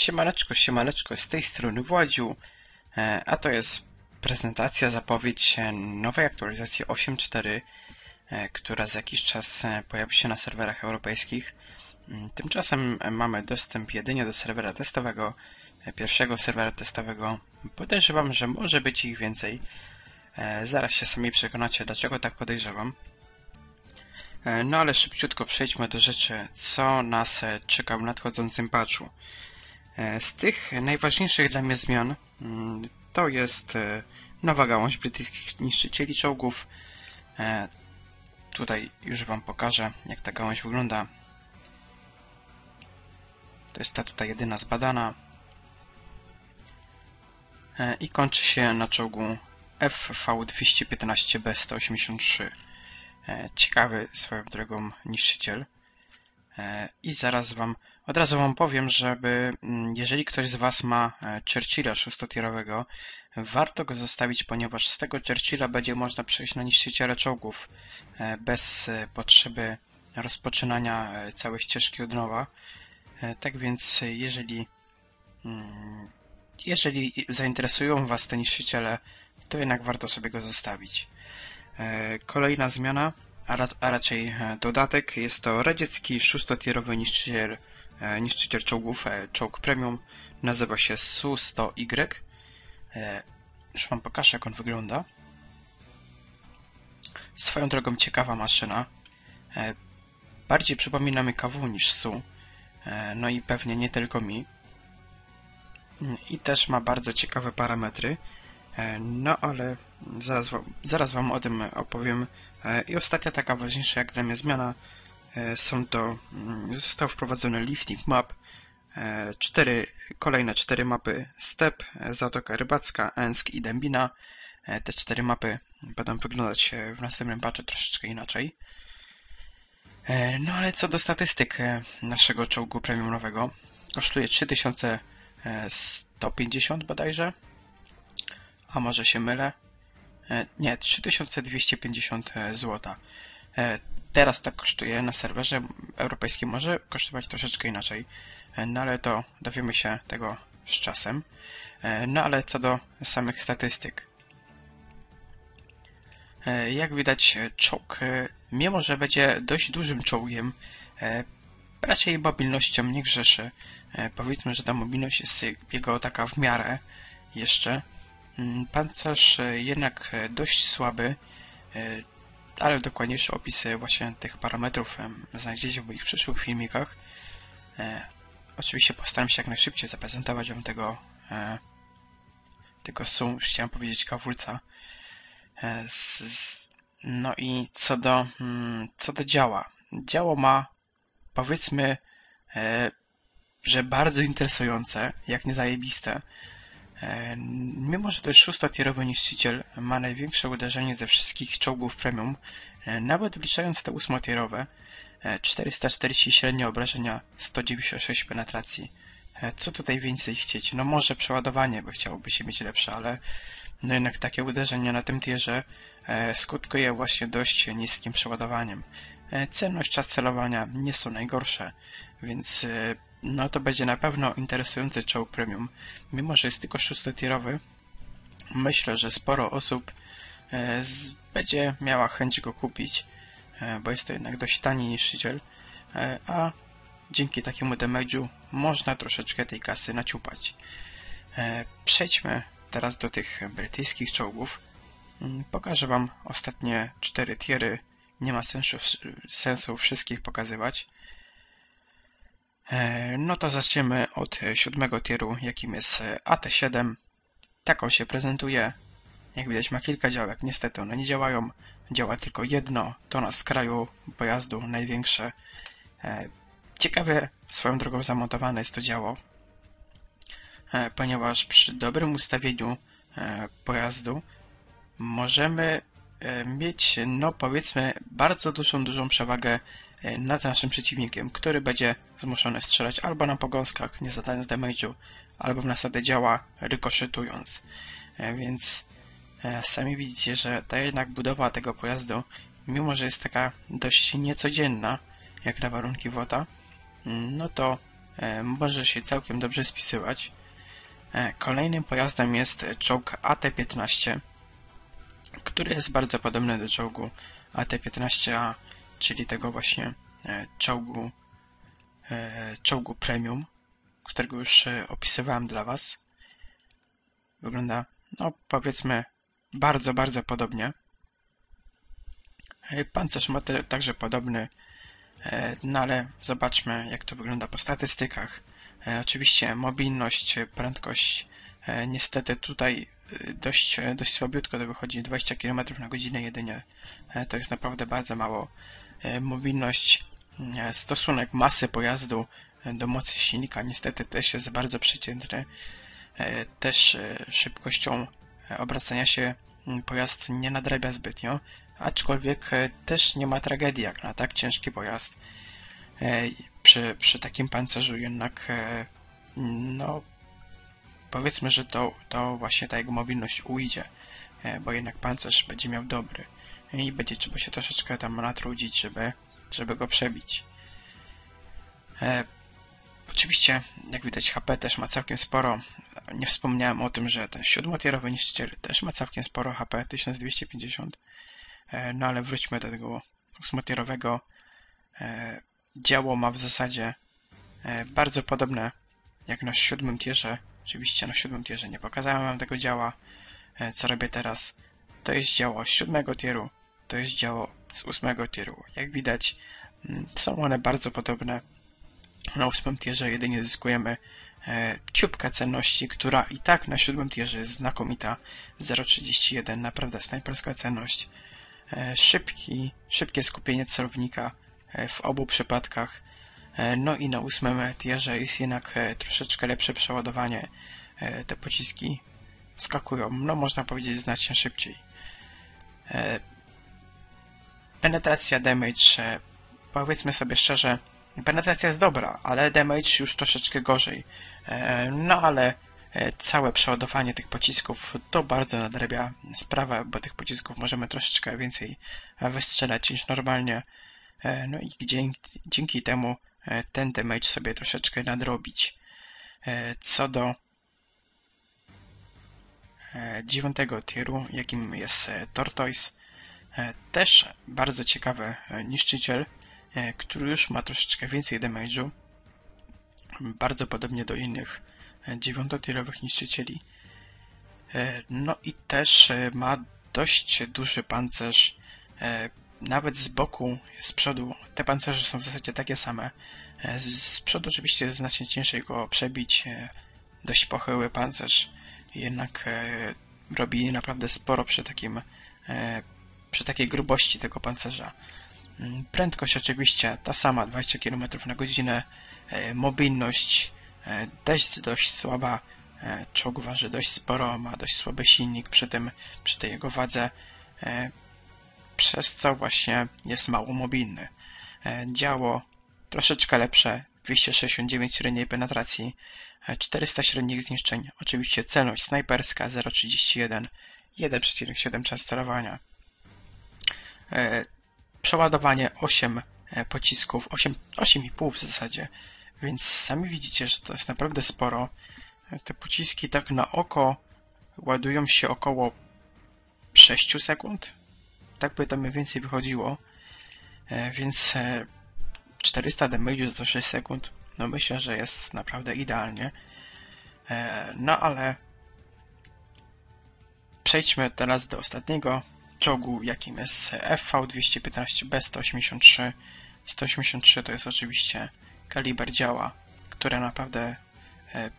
Siemaneczko, siemaneczko, z tej strony Władziu, e, a to jest prezentacja, zapowiedź e, nowej aktualizacji 8.4, e, która za jakiś czas pojawi się na serwerach europejskich. Mm, Tymczasem mamy dostęp jedynie do serwera testowego, pierwszego serwera testowego. Podejrzewam, że może być ich więcej. Zaraz się sami przekonacie, dlaczego tak podejrzewam. No ale szybciutko przejdźmy do rzeczy, co nas czeka w nadchodzącym patchu. E, Z tych najważniejszych dla mnie zmian mm, to jest e, nowa gałąź brytyjskich niszczycieli czołgów. E, Tutaj już Wam pokażę, jak ta gałąź wygląda. To jest ta tutaj jedyna zbadana. I kończy się na czołgu FV-215B-183. E, Ciekawy swoją drogą niszczyciel. I zaraz wam, od razu wam powiem, żeby mm, jeżeli ktoś z was ma e, Churchilla szóstotierowego, warto go zostawić, ponieważ z tego Churchilla będzie można przejść na niszczyciele czołgów e, bez e, potrzeby rozpoczynania całej ścieżki od nowa. Tak więc jeżeli mm, jeżeli zainteresują was te niszczyciele, to jednak warto sobie go zostawić. Kolejna zmiana, a, ra a raczej dodatek, jest to radziecki szóstotierowy niszczyciel, niszczyciel czołgów, e, czołg premium. Nazywa się Su-100Y. E, Już wam pokażę, jak on wygląda. Swoją drogą ciekawa maszyna. E, Bardziej przypomina mi KW niż Su. E, No i pewnie nie tylko mi. I też ma bardzo ciekawe parametry. E, No ale zaraz, zaraz Wam o tym opowiem. E, I ostatnia taka ważniejsza jak dla mnie zmiana e, są to, mm, został wprowadzony lifting map, e, cztery, kolejne cztery mapy STEP, e, Zatoka Rybacka, Ensk i Dębina. E, Te cztery mapy będą wyglądać e, w następnym patchu troszeczkę inaczej. E, No ale co do statystyk e, naszego czołgu premiumowego, kosztuje 3150 bodajże, a może się mylę. E, Nie, 3250 zł. Teraz tak kosztuje na serwerze europejskim. Może kosztować troszeczkę inaczej, e, no ale to dowiemy się tego z czasem. E, No ale co do samych statystyk. E, Jak widać, czołg, mimo że będzie dość dużym czołgiem, raczej mobilnością nie grzeszy. Powiedzmy, że ta mobilność jest jego taka w miarę jeszcze. Mm, Pancerz jednak dość słaby, ale dokładniejsze opisy właśnie tych parametrów znajdziecie w moich przyszłych filmikach. E, Oczywiście postaram się jak najszybciej zaprezentować Wam tego e, tego są, już chciałem powiedzieć, kawulca. E, no i co do, mm, co do działa. Działo ma, powiedzmy, że bardzo interesujące, jak nie zajebiste. E, Mimo, że to jest szóstotierowy niszczyciel, ma największe uderzenie ze wszystkich czołgów premium, e, nawet wliczając te ósmotierowe, e, 440 średnie obrażenia, 196 penetracji. E, Co tutaj więcej chcieć? No może przeładowanie, bo chciałoby się mieć lepsze, ale no jednak takie uderzenie na tym tierze e, skutkuje właśnie dość niskim przeładowaniem. E, Celność, czas celowania nie są najgorsze, więc e, no to będzie na pewno interesujący czołg premium. Mimo, że jest tylko szóstotierowy, myślę, że sporo osób e, z, będzie miała chęć go kupić, e, bo jest to jednak dość tani niszczyciel, e, a dzięki takiemu damage'u można troszeczkę tej kasy naciupać. Przejdźmy teraz do tych brytyjskich czołgów. Mm, Pokażę Wam ostatnie cztery tiery. Nie ma sensu, sensu wszystkich pokazywać. E, No to zaczniemy od siódmego tieru, jakim jest e, AT7. Tak on się prezentuje. Jak widać ma kilka działek, niestety one nie działają. Działa tylko jedno, to na skraju pojazdu największe. E, Ciekawie swoją drogą zamontowane jest to działo, ponieważ przy dobrym ustawieniu pojazdu możemy mieć, no powiedzmy, bardzo dużą, dużą przewagę nad naszym przeciwnikiem, który będzie zmuszony strzelać albo na pogąskach, nie zadając damage'u, albo w nasadę działa, rykoszytując. E, Więc e, sami widzicie, że ta jednak budowa tego pojazdu, mimo że jest taka dość niecodzienna, jak na warunki WOTA, mm, no to e, może się całkiem dobrze spisywać. E, kolejnym pojazdem jest czołg AT-15, który jest bardzo podobny do czołgu AT-15A, czyli tego właśnie e, czołgu, czołgu premium, którego już opisywałem dla Was. Wygląda, no powiedzmy, bardzo, bardzo podobnie. Pancerz ma także podobny E, no ale zobaczmy, jak to wygląda po statystykach. E, oczywiście mobilność, prędkość, e, niestety tutaj dość, dość słabiutko to wychodzi 20 km na godzinę jedynie. To jest naprawdę bardzo mało. Mobilność, stosunek masy pojazdu do mocy silnika niestety też jest bardzo przeciętny. Też szybkością obracania się pojazd nie nadrabia zbytnio aczkolwiek e, też nie ma tragedii jak na tak ciężki pojazd. E, przy, przy takim pancerzu jednak e, no powiedzmy, że to, to właśnie ta jego mobilność ujdzie, bo jednak pancerz będzie miał dobry i będzie trzeba się troszeczkę tam natrudzić, żeby, żeby go przebić. Oczywiście, jak widać, HP też ma całkiem sporo. Nie wspomniałem o tym, że ten siódmotierowy niszczyciel też ma całkiem sporo HP, 1250. E, no ale wróćmy do tego ósmotierowego. E, działo ma w zasadzie e, bardzo podobne jak na siódmym tierze. Oczywiście na siódmym tierze nie pokazałem wam tego działa. Co robię teraz? To jest działo z siódmego tieru, to jest działo z ósmego tieru. Jak widać, mm, są one bardzo podobne. Na ósmym tierze jedynie zyskujemy e, ciupkę cenności, która i tak na siódmym tierze jest znakomita. 0,31, naprawdę snajperska cenność. E, szybki, szybkie skupienie celownika e, w obu przypadkach. E, no i na ósmym tierze jest jednak troszeczkę lepsze przeładowanie. Te pociski skakują, no można powiedzieć, znacznie szybciej. Penetracja damage, powiedzmy sobie szczerze, penetracja jest dobra, ale damage już troszeczkę gorzej. No ale E, całe przeładowanie tych pocisków to bardzo nadrabia sprawę, bo tych pocisków możemy troszeczkę więcej wystrzelać niż normalnie. E, no i dzięki, dzięki temu e, ten damage sobie troszeczkę nadrobić. Co do dziewiątego tieru, jakim jest Tortoise, też bardzo ciekawy niszczyciel, który już ma troszeczkę więcej damage'u, bardzo podobnie do innych dziewiątotierowych niszczycieli. E, no i też e, ma dość duży pancerz, e, nawet z boku, z przodu. Te pancerze są w zasadzie takie same. Z, z przodu oczywiście znacznie ciężej go przebić. Dość pochyły pancerz, jednak robi naprawdę sporo przy takim przy takiej grubości tego pancerza. Mm, prędkość oczywiście ta sama, 20 km na godzinę. Mobilność E, też dość słaba. E, czołg waży dość sporo, ma dość słaby silnik przy tym, przy tej jego wadze, e, przez co właśnie jest mało mobilny. Działo troszeczkę lepsze, 269 średniej penetracji, 400 średnich zniszczeń, oczywiście celność snajperska 0,31, 1,7 czas celowania. Przeładowanie 8 pocisków, 8,5 w zasadzie, więc sami widzicie, że to jest naprawdę sporo. Te pociski tak na oko ładują się około 6 sekund. Tak by to mniej więcej wychodziło. E, więc 400 damage za 6 sekund. No myślę, że jest naprawdę idealnie. E, no ale przejdźmy teraz do ostatniego czołgu, jakim jest FV215B 183. 183 to jest oczywiście kaliber działa, które naprawdę e,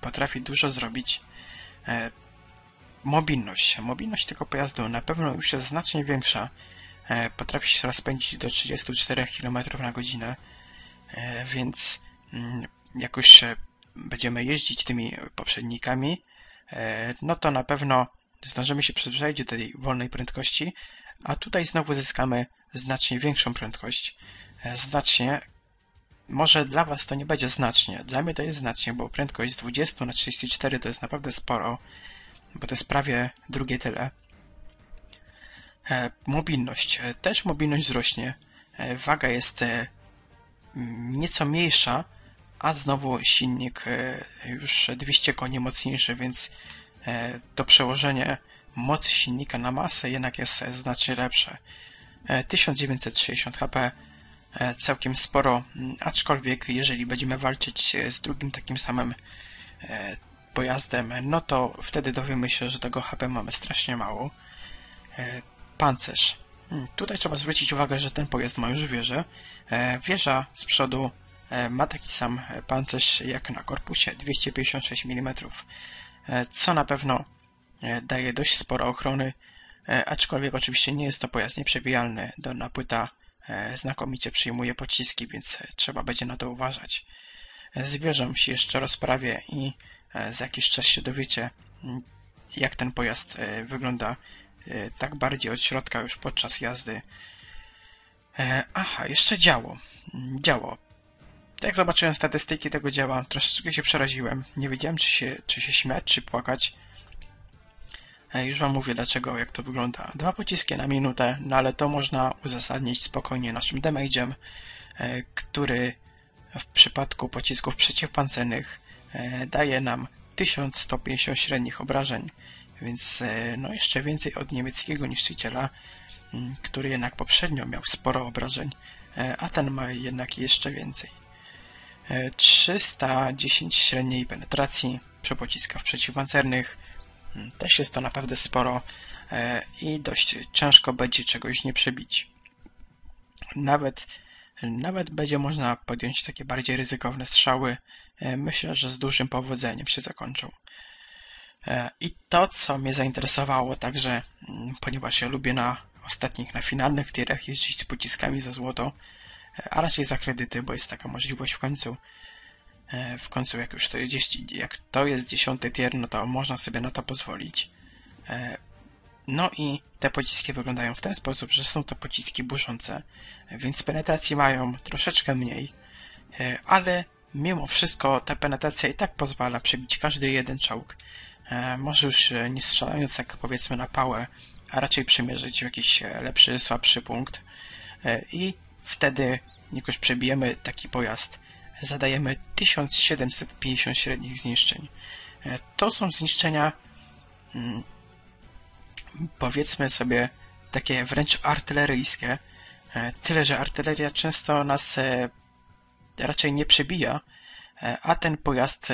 potrafi dużo zrobić. E, mobilność. Mobilność tego pojazdu na pewno już jest znacznie większa. Potrafi się rozpędzić do 34 km na godzinę, więc mm, jak już e, będziemy jeździć tymi poprzednikami, e, no to na pewno zdążymy się przyzwyczaić do tej wolnej prędkości, a tutaj znowu zyskamy znacznie większą prędkość znacznie. Może dla Was to nie będzie znacznie. Dla mnie to jest znacznie, bo prędkość z 20 na 34 to jest naprawdę sporo, bo to jest prawie drugie tyle. E, mobilność. E, też mobilność wzrośnie. E, waga jest nieco mniejsza, a znowu silnik e, już 200 koni mocniejszy, więc e, to przełożenie mocy silnika na masę jednak jest znacznie lepsze. 1960 HP całkiem sporo, aczkolwiek jeżeli będziemy walczyć z drugim takim samym pojazdem, no to wtedy dowiemy się, że tego HP mamy strasznie mało. Pancerz. Hmm, tutaj trzeba zwrócić uwagę, że ten pojazd ma już wieżę. Wieża z przodu E, ma taki sam pancerz jak na korpusie 256 mm, e, co na pewno e, daje dość sporo ochrony, aczkolwiek oczywiście nie jest to pojazd nieprzebijalny. Dolna płyta znakomicie przyjmuje pociski, więc trzeba będzie na to uważać. Z się jeszcze rozprawię i za jakiś czas się dowiecie, jak ten pojazd wygląda tak bardziej od środka już podczas jazdy. Aha, jeszcze działo. Działo. Jak zobaczyłem statystyki tego dzieła, troszeczkę się przeraziłem. Nie wiedziałem, czy się, czy się śmiać, czy płakać. E, już wam mówię dlaczego, jak to wygląda. Dwa pociski na minutę, no ale to można uzasadnić spokojnie naszym damage'em, e, który w przypadku pocisków przeciwpancernych e, daje nam 1150 średnich obrażeń, więc no jeszcze więcej od niemieckiego niszczyciela, który jednak poprzednio miał sporo obrażeń, a ten ma jednak jeszcze więcej. 310 średniej penetracji przy pociskach przeciwpancernych. Hmm, też jest to naprawdę sporo e, i dość ciężko będzie czegoś nie przebić. Nawet, nawet będzie można podjąć takie bardziej ryzykowne strzały. E, myślę, że z dużym powodzeniem się zakończą. E, I to, co mnie zainteresowało także, mm, ponieważ ja lubię na ostatnich, na finalnych tierach jeździć z pociskami za złoto, a raczej za kredyty, bo jest taka możliwość w końcu. E, w końcu, jak już to jest, jak to jest dziesiąty tier, no to można sobie na to pozwolić. E, no i te pociski wyglądają w ten sposób, że są to pociski burzące, więc penetracji mają troszeczkę mniej, e, ale mimo wszystko ta penetracja i tak pozwala przebić każdy jeden czołg. Może już nie strzelając jak powiedzmy na pałę, a raczej przymierzyć w jakiś lepszy, słabszy punkt i wtedy, jak już przebijemy taki pojazd, zadajemy 1750 średnich zniszczeń. E, to są zniszczenia, mm, powiedzmy sobie, takie wręcz artyleryjskie. E, tyle, że artyleria często nas e, raczej nie przebija, a ten pojazd,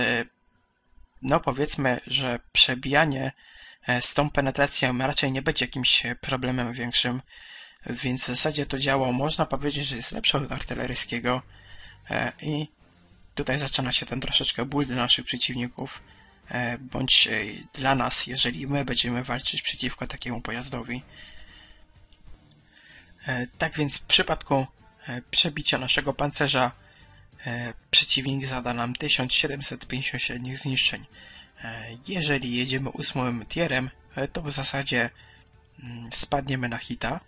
no powiedzmy, że przebijanie z tą penetracją raczej nie będzie jakimś problemem większym. Więc w zasadzie to działo, można powiedzieć, że jest lepsze od artyleryjskiego e, i tutaj zaczyna się ten troszeczkę ból dla naszych przeciwników, e, bądź e, dla nas, jeżeli my będziemy walczyć przeciwko takiemu pojazdowi. Tak więc w przypadku przebicia naszego pancerza przeciwnik zada nam 1750 średnich zniszczeń. Jeżeli jedziemy ósmym tierem, to w zasadzie mm, spadniemy na hita,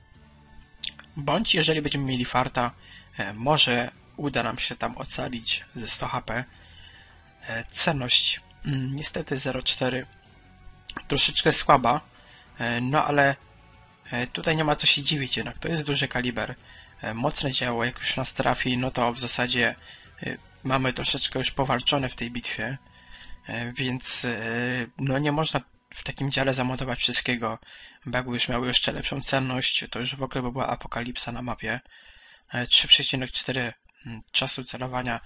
Bądź jeżeli będziemy mieli farta, e, może uda nam się tam ocalić ze 100 HP. E, cenność mm, niestety 0,4 troszeczkę słaba, e, no ale tutaj nie ma co się dziwić jednak, to jest duży kaliber. Mocne działo, jak już nas trafi, no to w zasadzie mamy troszeczkę już powalczone w tej bitwie, więc no nie można w takim dziale zamontować wszystkiego, jakby już miały jeszcze lepszą cenność, to już w ogóle by była apokalipsa na mapie. 3,4 e, mm, czasu celowania.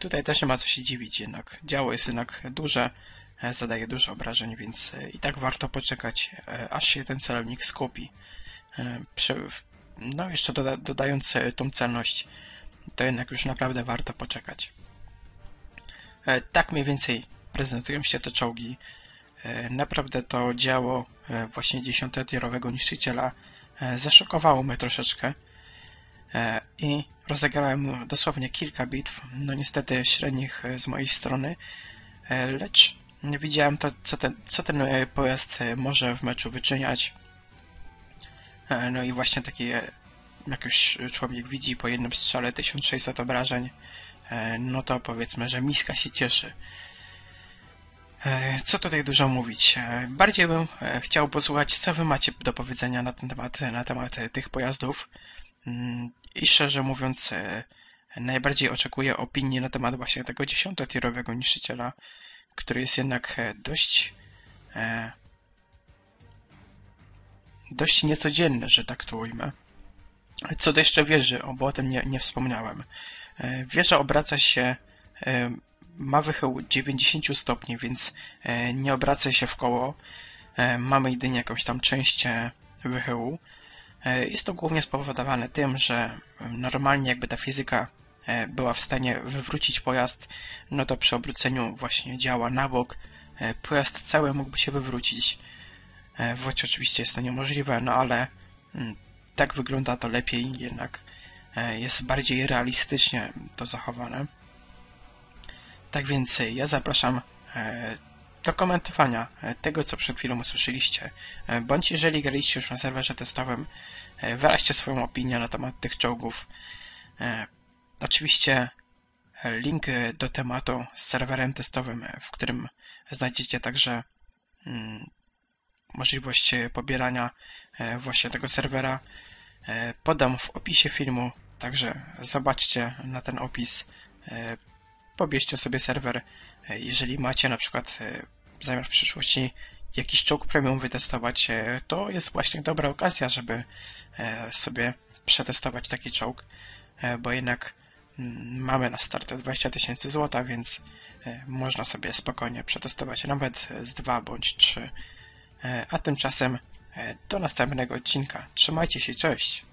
Tutaj też nie ma co się dziwić jednak. Działo jest jednak duże, zadaje dużo obrażeń, więc i tak warto poczekać, aż się ten celownik skupi. No jeszcze doda dodając tą celność, to jednak już naprawdę warto poczekać. Tak mniej więcej prezentują się te czołgi. E, naprawdę to działo e, właśnie dziesiątotierowego niszczyciela e, zaszokowało mnie troszeczkę i rozegrałem dosłownie kilka bitw, no niestety średnich z mojej strony, lecz widziałem to, co ten, co ten pojazd może w meczu wyczyniać. No i właśnie takie, jak już człowiek widzi po jednym strzale 1600 obrażeń, no to powiedzmy, że miska się cieszy. E, co tutaj dużo mówić? E, bardziej bym e, chciał posłuchać, co wy macie do powiedzenia na ten temat, na temat tych pojazdów. Mm, I szczerze mówiąc, najbardziej oczekuję opinii na temat właśnie tego dziesiątotierowego niszczyciela, który jest jednak e, dość e, dość niecodzienny, że tak to ujmę. Co do jeszcze wieży, o, bo o tym nie, nie wspomniałem. E, Wieża obraca się, e, ma wychył 90 stopni, więc e, nie obraca się w koło. Mamy jedynie jakąś tam część wychyłu. Jest to głównie spowodowane tym, że normalnie jakby ta fizyka była w stanie wywrócić pojazd, no to przy obróceniu właśnie działa na bok, pojazd cały mógłby się wywrócić. Wocie oczywiście jest to niemożliwe, no ale mm, tak wygląda to lepiej, jednak e, jest bardziej realistycznie to zachowane. Tak więc ja zapraszam e, do komentowania e, tego, co przed chwilą usłyszeliście. Bądź jeżeli graliście już na serwerze testowym, wyraźcie swoją opinię na temat tych czołgów. Oczywiście link do tematu z serwerem testowym, w którym znajdziecie także mm, możliwość e, pobierania e, właśnie tego serwera, e, podam w opisie filmu, także zobaczcie na ten opis, pobierzcie sobie serwer, jeżeli macie na przykład zamiar w przyszłości jakiś czołg premium wytestować, to jest właśnie dobra okazja, żeby sobie przetestować taki czołg, bo jednak mm, mamy na start 20 tysięcy złota, więc można sobie spokojnie przetestować nawet z dwa bądź trzy. E, A tymczasem e, do następnego odcinka. Trzymajcie się, cześć!